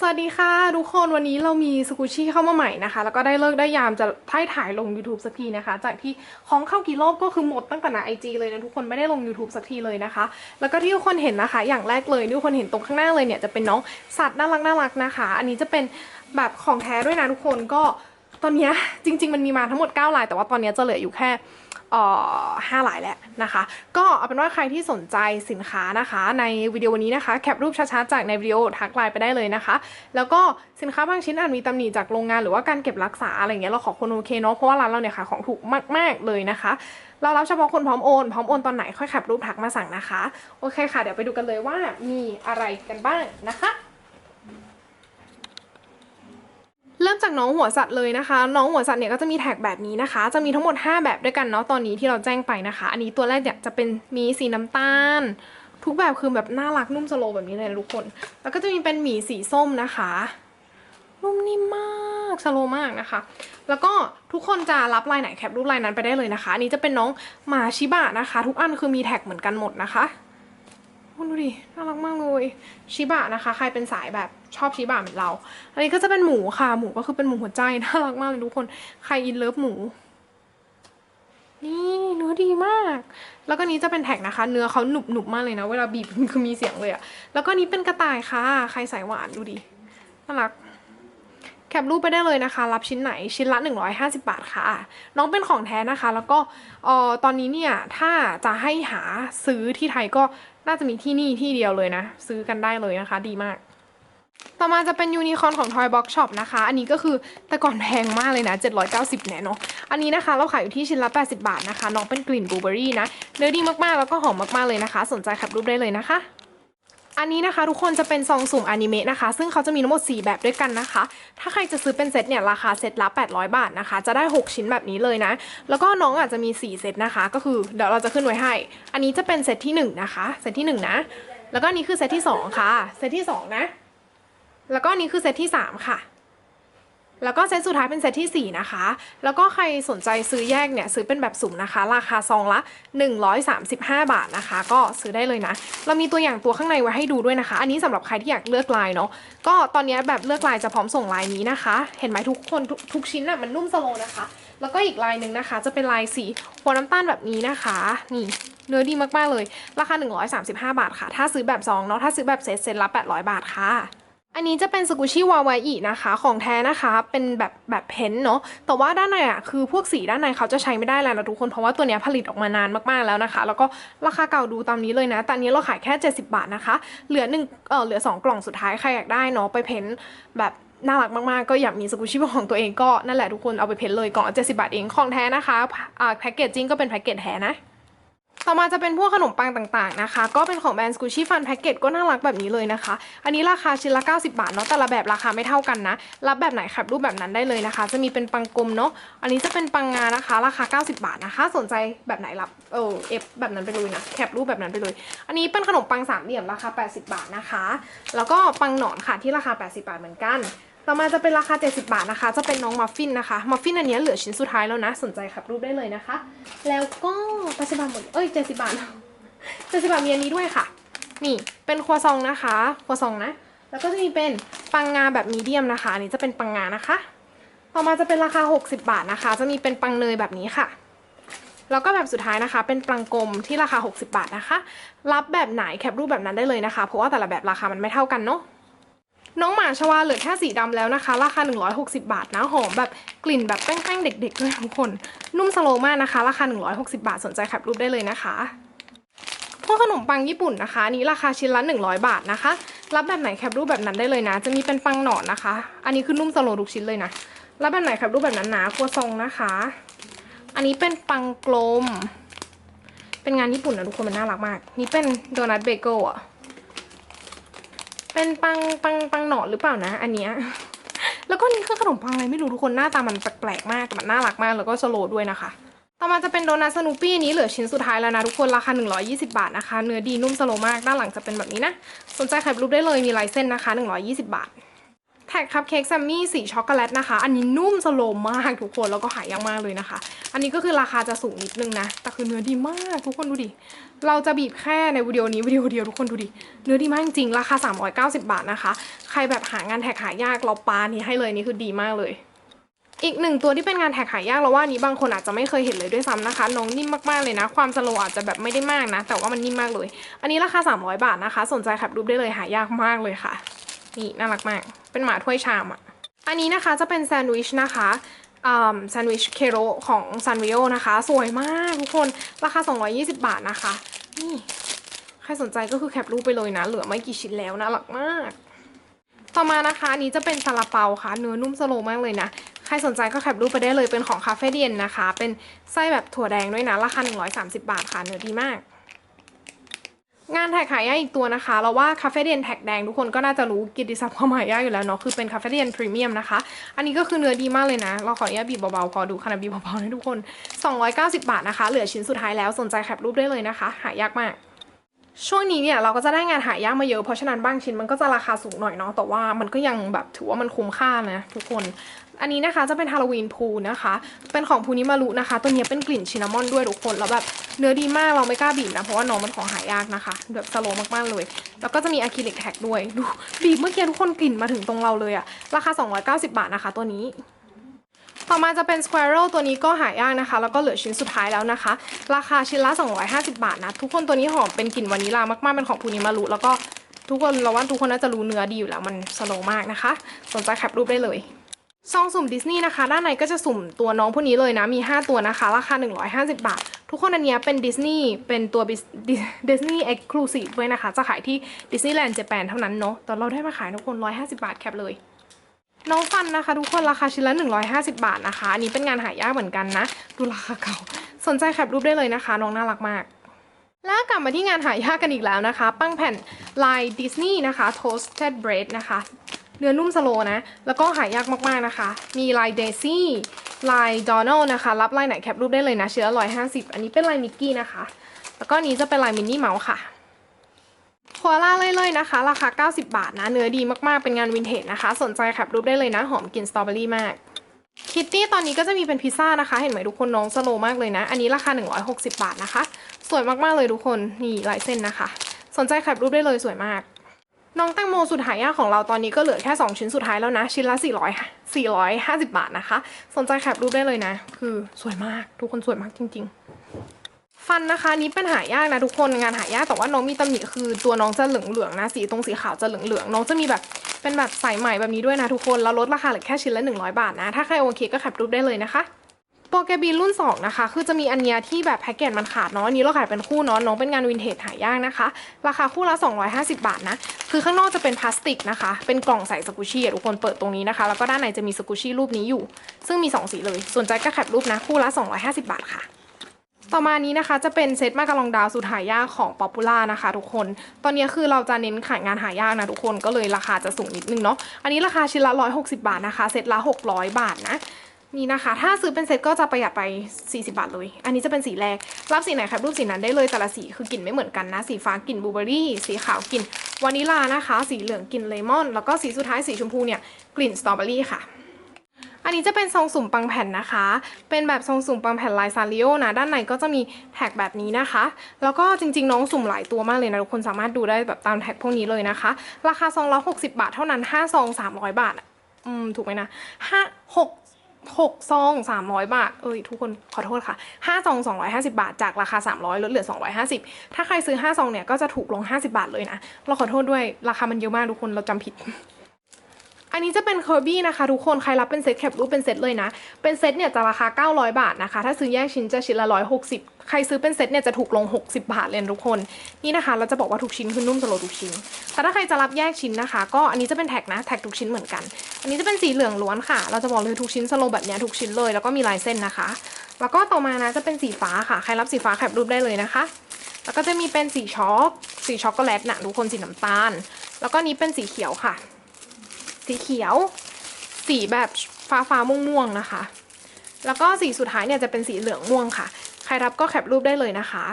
สวัสดีค่ะ ทุกคนวันนี้เรามีสกูชี่เข้ามาใหม่นะคะ แล้วก็ได้เลิกได้ยามจะถ่ายถ่ายลง YouTube สักทีนะคะ จากที่ของเข้ากี่รอบก็คือหมดตั้งแต่หน้าไอจเลยนะทุกคนไม่ได้ลง YouTube สักทีเลยนะคะ แล้วก็ที่ทุกคนเห็นนะคะ อย่างแรกเลยที่ทุกคนเห็นตรงข้างหน้าเลยเนี่ยจะเป็นน้องสัตว์น่ารักน่ารักนะคะ อันนี้จะเป็นแบบของแท้ด้วยนะทุกคนก็ตอนเนี้ยจริง ๆ มันมีมาทั้งหมด9ลายแต่ว่าตอนเนี้ยจะเหลืออยู่แค่ ห้าหลายแล้วนะคะ ก็เอาเป็นว่าใครที่สนใจสินค้านะคะ ในวิดีโอวันนี้นะคะแคปรูปชัดๆจากในวิดีโอทักไลน์ไปได้เลยนะคะ แล้วก็สินค้าบางชิ้นอาจมีตำหนิจากโรงงานหรือว่าการเก็บรักษาอะไรเงี้ยเราขอคนโอเคเนาะเพราะว่าร้านเราเนี่ยขายของถูกมาก ๆเลยนะคะ เรารับเฉพาะคนพร้อมโอนพร้อมโอนตอนไหนค่อยแคปรูปทักมาสั่งนะคะโอเคค่ะเดี๋ยวไปดูกันเลยว่ามีอะไรกันบ้างนะคะ เริ่มจากน้องหัวสัตว์เลยนะคะ น้องหัวสัตว์เนี่ยก็จะมีแท็กแบบนี้นะคะ จะมีทั้งหมด 5 แบบด้วยกันเนาะตอนนี้ที่เราแจ้งไปนะคะ อันนี้ตัวแรกเนี่ยจะเป็นมีสีน้ำตาล ทุกแบบคือแบบน่ารักนุ่มสโลแบบนี้เลยทุกคน แล้วก็จะมีเป็นหมีสีส้มนะคะนุ่มนิ่มมากสโลมากนะคะ แล้วก็ทุกคนจะรับลายไหนแคปรูปลายนั้นไปได้เลยนะคะ อันนี้จะเป็นน้องหมาชิบะนะคะ ทุกอันคือมีแท็กเหมือนกันหมดนะคะ คุณดูดิ น่ารักมากเลย ชิบะนะคะ ใครเป็นสายแบบชอบชิบะเหมือนเรา อันนี้ก็จะเป็นหมูค่ะ หมูก็คือเป็นหมูหัวใจ น่ารักมากเลยทุกคน ใครอินเลิฟหมู นี่เนื้อดีมาก แล้วก็นี้จะเป็นแท็กนะคะ เนื้อเขาหนุบหนุบมากเลยนะ เวลาบีบคือมีเสียงเลยอะแล้วก็นี้เป็นกระต่ายค่ะ ใครสายหวานดูดิ น่ารักแคปรูปไปได้เลยนะคะ รับชิ้นไหนชิ้นละ 150 บาทค่ะ น้องเป็นของแท้นะคะ แล้วก็ออตอนนี้เนี่ย ถ้าจะให้หาซื้อที่ไทยก็ น่าจะมีที่นี่ที่เดียวเลยนะ ซื้อกันได้เลยนะคะ ดีมาก ต่อมาจะเป็นยูนิคอร์นของ Toy Box Shop นะคะ อันนี้ก็คือแต่ก่อนแพงมากเลยนะ 790แนี่ยเนาะอันนี้นะคะ เราขายอยู่ที่ชิ้นละ 80 บาทนะคะ น้องเป็นกลิ่นบลูเบอรี่นะเนื้อดีมากๆแล้วก็หอมมากๆเลยนะคะ สนใจขับรูปได้เลยนะคะ อันนี้นะคะทุกคนจะเป็นซองสุ่มอนิเมะนะคะ ซึ่งเขาจะมีทั้งหมด 4 แบบด้วยกันนะคะ ถ้าใครจะซื้อเป็นเซตเนี่ยราคาเซตละ 800 บาทนะคะ จะได้ 6 ชิ้นแบบนี้เลยนะ แล้วก็น้องอาจจะมี 4 เซตนะคะ ก็คือเดี๋ยวเราจะขึ้นไว้ให้ อันนี้จะเป็นเซตที่ 1 นะคะ เซตที่ 1 นะ แล้วก็นี้คือเซตที่ 2 ค่ะ เซตที่ 2 นะ แล้วก็นนี้คือเซตที่ 3 ค่ะ แล้วก็เซตสุดท้ายเป็นเซตที่ 4 นะคะ แล้วก็ใครสนใจซื้อแยกเนี่ยซื้อเป็นแบบสุ่มนะคะ ราคาซองละ 135 บาทนะคะ ก็ซื้อได้เลยนะ เรามีตัวอย่างตัวข้างในไว้ให้ดูด้วยนะคะ อันนี้สำหรับใครที่อยากเลือกลายเนาะ ก็ตอนนี้แบบเลือกลายจะพร้อมส่งลายนี้นะคะ เห็นไหมทุกคนทุกทุกชิ้นน่ะมันนุ่มสโลนะคะ แล้วก็อีกลายหนึ่งนะคะ จะเป็นลายสีหัวน้ำตาลแบบนี้นะคะ นี่เนื้อดีมากๆเลย ราคา 135 บาทค่ะ ถ้าซื้อแบบซองเนาะ ถ้าซื้อแบบเซตเซตละ800 บาทค่ะ อันนี้จะเป็นสกุชี่วาวาอีนะคะ ของแท้นะคะ เป็นแบบแบบเพ้นท์เนาะ แต่ว่าด้านในอะคือพวกสีด้านในเขาจะใช้ไม่ได้แล้วนะทุกคน เพราะว่าตัวนี้ผลิตออกมานานมากๆแล้วนะคะ แล้วก็ราคาเก่าดูตามนี้เลยนะ แต่นี้เราขายแค่ 70 บาทนะคะ เหลือหนึ่งเออเหลือ 2 กล่องสุดท้ายใครอยากได้เนาะไปเพ้นท์แบบน่ารักมาก ๆ ก็อยากมีสกุชี่เป็นของตัวเองก็นั่นแหละทุกคนเอาไปเพ้นท์เลยกล่องละ70บาทเองของแท้นะคะอ่าแพ็กเกจจิ้งก็เป็นแพ็กเกจแท้นะ ต่อมาจะเป็นพวกขนมปังต่างๆนะคะ ก็เป็นของแบรนด์สกูชี่ฟันแพ็กเกจก็น่ารักแบบนี้เลยนะคะ อันนี้ราคาชิ้นละ 90 บาทเนาะแต่ละแบบราคาไม่เท่ากันนะ รับแบบไหนครับรูปแบบนั้นได้เลยนะคะ จะมีเป็นปังกลมเนาะอันนี้จะเป็นปังงานะคะ ราคา 90 บาทนะคะ สนใจแบบไหนรับเออเอฟแบบนั้นไปเลยนะแคปรูปแบบนั้นไปเลย อันนี้เป็นขนมปังสามเหลี่ยมราคา 80 บาทนะคะ แล้วก็ปังหนอนค่ะที่ราคา 80 บาทเหมือนกัน ต่อมาจะเป็นราคา 70 บาทนะคะ จะเป็นน้องมัฟฟินนะคะ มัฟฟินอันนี้เหลือชิ้นสุดท้ายแล้วนะ สนใจขับรูปได้เลยนะคะ แล้วก็80บาทหมด เอ้ย 70 บาท70 บาทมีอันนี้ด้วยค่ะ นี่ เป็นครัวซองนะคะ ครัวซองนะ แล้วก็จะมีเป็นปังงาแบบมีเดียมนะคะ อันนี้จะเป็นปังงานะคะ ต่อมาจะเป็นราคา 60 บาทนะคะ จะมีเป็นปังเนยแบบนี้ค่ะแล้วก็แบบสุดท้ายนะคะ เป็นปังกลมที่ราคา 60 บาทนะคะ รับแบบไหนแคปรูปแบบนั้นได้เลยนะคะ เพราะว่าแต่ละแบบราคามันไม่เท่ากันเนาะ น้องหมาชวาเหลือแค่สีดำแล้วนะคะ ราคา 160 บาทนะหอมแบบกลิ่นแบบแป้งๆเด็กๆด้วยทุกคน นุ่มสโลมากนะคะ ราคา 160 บาทสนใจแคปรูปได้เลยนะคะพวกขนมปังญี่ปุ่นนะคะนี้ราคาชิ้นละ 100 บาทนะคะ รับแบบไหนแคปรูปแบบนั้นได้เลยนะ จะมีเป็นปังหนอนนะคะ อันนี้คือนุ่มสโลทุกชิ้นเลยนะรับแบบไหนแคปรูปแบบนั้นนะครัวซองนะคะ อันนี้เป็นปังกลม เป็นงานญี่ปุ่นนะทุกคนมันน่ารักมาก นี่เป็นโดนัทเบเกิลอะ เป็นปังปังปังหนอดหรือเปล่านะ อันเนี้ยแล้วก็นี่คือขนมปังอะไรไม่รู้ทุกคนหน้าตามันแปลกๆมากแต่มันน่ารักมากแล้วก็สโลด้วยนะคะ ต่อมาจะเป็นโดนัทสนูปี้นี้เหลือชิ้นสุดท้ายแล้วนะทุกคนราคา 120 บาทนะคะ เนื้อดีนุ่มสโลมากด้านหลังจะเป็นแบบนี้นะ สนใจใครรูปได้เลยมีลายเส้นนะคะ 120 บาท ท็กคัพเค้กแซมมี่สีช็อกโกแลตนะคะ อันนี้นุ่มสโลมมากทุกคนแล้วก็หายากมากเลยนะคะ อันนี้ก็คือราคาจะสูงนิดนึงนะ แต่คือเนื้อดีมากทุกคนดูดิ เราจะบีบแค่ในวิดีโอนี้วิดีโอเดียวทุกคนดูดิ เนื้อดีมากจริงราคา 390 บาทนะคะ ใครแบบหางานแท็กหายากเราปานี้ให้เลยนี่คือดีมากเลยอีกหนึ่งตัวที่เป็นงานแท็กหายากเราว่านี้บางคนอาจจะไม่เคยเห็นเลยด้วยซ้ำนะคะน้องนิ่มมากๆเลยนะ ความสโลอาจจะแบบไม่ได้มากนะ แต่ว่ามันนิ่มมากเลย อันนี้ราคา 300 บาทนะคะ สนใจแคปรูปได้เลยหายากมากเลยค่ะ นี่น่ารักมาก เป็นหมาถ้วยชามอะ อันนี้นะคะจะเป็นแซนด์วิชนะคะแซนด์วิชเคโรของซันวิโอนะคะ สวยมากทุกคน ราคา 220 บาทนะคะ นี่ ใครสนใจก็คือแคปรูปไปเลยนะ เหลือไม่กี่ชิ้นแล้วนะหลักมาก ต่อมานะคะนี้จะเป็นซาลาเปาค่ะ เนื้อนุ่มสโลมากเลยนะ ใครสนใจก็แคปรูปไปได้เลย เป็นของคาเฟ่เดียนนะคะ เป็นไส้แบบถั่วแดงด้วยนะ ราคา 130 บาทค่ะ เนื้อดีมาก งานแท็กหายากอีกตัวนะคะ เราว่าคาเฟ่เดียนแท็กแดงทุกคนก็น่าจะรู้กิติศัพท์ความหายากอยู่แล้วเนาะคือเป็นคาเฟ่เดียนพรีเมียมนะคะ อันนี้ก็คือเนื้อดีมากเลยนะ เราขออนุญาตบีบเบาๆ พอดูขนาดบีบเบาๆให้ทุกคน 290 บาทนะคะ เหลือชิ้นสุดท้ายแล้วสนใจแคปรูปได้เลยนะคะ หายากมาก ช่วงนี้เนี่ยเราก็จะได้งานหายากมาเยอะเพราะฉะนั้นบางชิ้นมันก็จะราคาสูงหน่อยเนาะแต่ว่ามันก็ยังแบบถือว่ามันคุ้มค่านะทุกคน อันนี้นะคะจะเป็นฮาโลวีนพูนะคะ เป็นของพูนิมารุนะคะ ตัวเนี้ยเป็นกลิ่นชินนามอนด้วยทุกคนแล้วแบบเนื้อดีมากเราไม่กล้าบีบนะเพราะว่าน้องมันของหายากนะคะแบบสโลมากๆเลย แล้วก็จะมีอะคริลิกแท็กด้วยดูบีบเมื่อกี้ทุกคนกลิ่นมาถึงตรงเราเลยอะราคา 290 บาทนะคะ ตัวนี้ ต่อมาจะเป็น Squirrel ตัวนี้ก็หายากนะคะ แล้วก็เหลือชิ้นสุดท้ายแล้วนะคะ ราคาชิ้นละ 250 บาทนะ ทุกคนตัวนี้หอมเป็นกลิ่นวานิลามากๆเป็นของพูนิมารุแล้วก็ทุกคนเราว่าทุกคนน่าจะรู้เนื้อดีอยู่แล้วมันสโลมากนะคะ สนใจแคปรูปได้เลยซองสุ่มดิสนีย์นะคะ ด้านในก็จะสุ่มตัวน้องพวกนี้เลยนะ มี 5 ตัวนะคะ ราคา 150 บาท ทุกคนอันนี้เป็นดิสนีย์เป็นตัวดิสนีย์เอ็กซ์คลูซีฟด้วยนะคะ จะขายที่ดิสนีย์แลนด์เจแปนเท่านั้นเนาะแต่เราได้มาขายทุกคน 150 บาทแคปเลย น้องฟันนะคะ ทุกคนราคาชิ้นละ 150 บาทนะคะ อันนี้เป็นงานหายากเหมือนกันนะ ดูราคาเก่า สนใจแคปรูปได้เลยนะคะ น้องน่ารักมาก แล้วกลับมาที่งานหายากกันอีกแล้วนะคะ ปั้งแผ่นลายดิสนีย์นะคะ toasted bread นะคะ เนื้อนุ่มสโลนะ แล้วก็หายากมากๆนะคะ มีลายเดซี่ลายดอน a l นะคะ รับลายไหนแคปรูปได้เลยนะชิ้นละร้อยห้าสิบอันนี้เป็นลายมิกกี้นะคะ แล้วก็นนี้จะเป็นลายมินนี่เมาส์ค่ะ โคอาล่าเล่ยๆนะคะ ราคา 90 บาทนะ เนื้อดีมากๆ เป็นงานวินเทจนะคะ สนใจแคปรูปได้เลยนะ หอมกลิ่นสตรอเบอรี่มาก คิตตี้ตอนนี้ก็จะมีเป็นพิซซ่านะคะ เห็นไหมทุกคนน้องสโลมากเลยนะ อันนี้ราคา 160 บาทนะคะ สวยมากๆเลยทุกคน นี่ลายเส้นนะคะ สนใจแคปรูปได้เลยสวยมาก น้องแตงโมสุดหายากของเราตอนนี้ก็เหลือแค่ 2 ชิ้นสุดท้ายแล้วนะ ชิ้นละ 400 450 บาทนะคะ สนใจแคปรูปได้เลยนะ คือสวยมาก ทุกคนสวยมากจริง ๆ ฟันนะคะนี้เป็นหายากนะทุกคนงานหายากแต่ว่าน้องมีตำหนิคือตัวน้องจะเหลืองๆนะสีตรงสีขาวจะเหลืองๆน้องจะมีแบบเป็นแบบสายใหม่แบบนี้ด้วยนะทุกคนแล้วลดราคาเหลือแค่ชิ้นละ 100 บาทนะถ้าใครโอเคก็แคปรูปได้เลยนะคะโปรแกบีรุ่น 2 นะคะ คือจะมีอันเนี้ยที่แบบแพ็กเกจมันขาดเนาะอันนี้เราขายเป็นคู่เนาะน้องเป็นงานวินเทจหายากนะคะ ราคาคู่ละ 250 บาทนะ คือข้างนอกจะเป็นพลาสติกนะคะ เป็นกล่องใส่สกูชี่อะทุกคนเปิดตรงนี้นะคะ แล้วก็ด้านในจะมีสกูชี่รูปนี้อยู่ ซึ่งมี 2 สีเลย สนใจก็แคปรูปนะคู่ละ 250 บาทค่ะ ต่อมานี้นะคะจะเป็นเซตมากระลองดาวสุดหายากของป๊อปปูล่านะคะทุกคน ตอนนี้คือเราจะเน้นขายงานหายากนะทุกคนก็เลยราคาจะสูงนิดนึงเนาะ อันนี้ราคาชิ้นละ 160 บาทนะคะ เซตละ 600 บาทนะ นี่นะคะ ถ้าซื้อเป็นเซตก็จะประหยัดไป 40 บาทเลย อันนี้จะเป็นสีแรก รับสีไหนครับรูปสีนั้นได้เลยแต่ละสีคือกลิ่นไม่เหมือนกันนะ สีฟ้ากลิ่นบลูเบอร์รี่ สีขาวกลิ่นวานิลานะคะ สีเหลืองกลิ่นเลมอน แล้วก็สีสุดท้ายสีชมพูเนี่ยกลิ่นสตรอเบอรี่ค่ะ อันนี้จะเป็นซองสุ่มปังแผ่นนะคะ เป็นแบบซองสุ่มปังแผ่นลายซาริโอนะ ด้านในก็จะมีแท็กแบบนี้นะคะ แล้วก็จริงๆ น้องสุ่มหลายตัวมากเลยนะทุกคนสามารถดูได้แบบตามแท็กพวกนี้เลยนะคะ ราคาซองละ60บาทเท่านั้น5ซอง300บาทอืมถูกไหมนะห้าหกหกซอง300บาท เอ้ยทุกคนขอโทษค่ะ5ซอง250บาท จากราคา300ลดเหลือ250ถ้าใครซื้อ5ซองเนี่ยก็จะถูกลง50บาทเลยนะ เราขอโทษด้วยราคามันเยอะมากทุกคนเราจำผิด อันนี้จะเป็นเคอร์บี้นะคะทุกคน ใครรับเป็นเซตแคปรูปเป็นเซตเลยนะ เป็นเซตเนี่ยจะราคา 900 บาทนะคะ ถ้าซื้อแยกชิ้นจะชิ้นละ 160 ใครซื้อเป็นเซตเนี่ยจะถูกลง 60 บาทเลยทุกคน นี่นะคะ เราจะบอกว่าทุกชิ้นคือนุ่มสโลว์ทุกชิ้น แต่ถ้าใครจะรับแยกชิ้นนะคะ ก็อันนี้จะเป็นแท็กนะ แท็กทุกชิ้นเหมือนกัน อันนี้จะเป็นสีเหลืองล้วนค่ะ เราจะบอกเลยทุกชิ้นสโลว์แบบเนี้ยทุกชิ้นเลย แล้วก็มีลายเส้นนะคะ แล้วก็ต่อมานะจะเป็นสีฟ้าค่ะ ใครรับสีฟ้าแคปรูปได้เลยนะคะแล้วก็จะมีเป็นสีช็อก สีช็อกโกแลตนะทุกคนสีน้ำตาล แล้วก็นี้เป็นสีเขียวค่ะ สีเขียว สีแบบฟ้าฟ้าม่วงม่วงๆนะคะ แล้วก็สีสุดท้ายเนี่ยจะเป็นสีเหลืองม่วงค่ะ ใครรับก็แคปรูปได้เลยนะคะ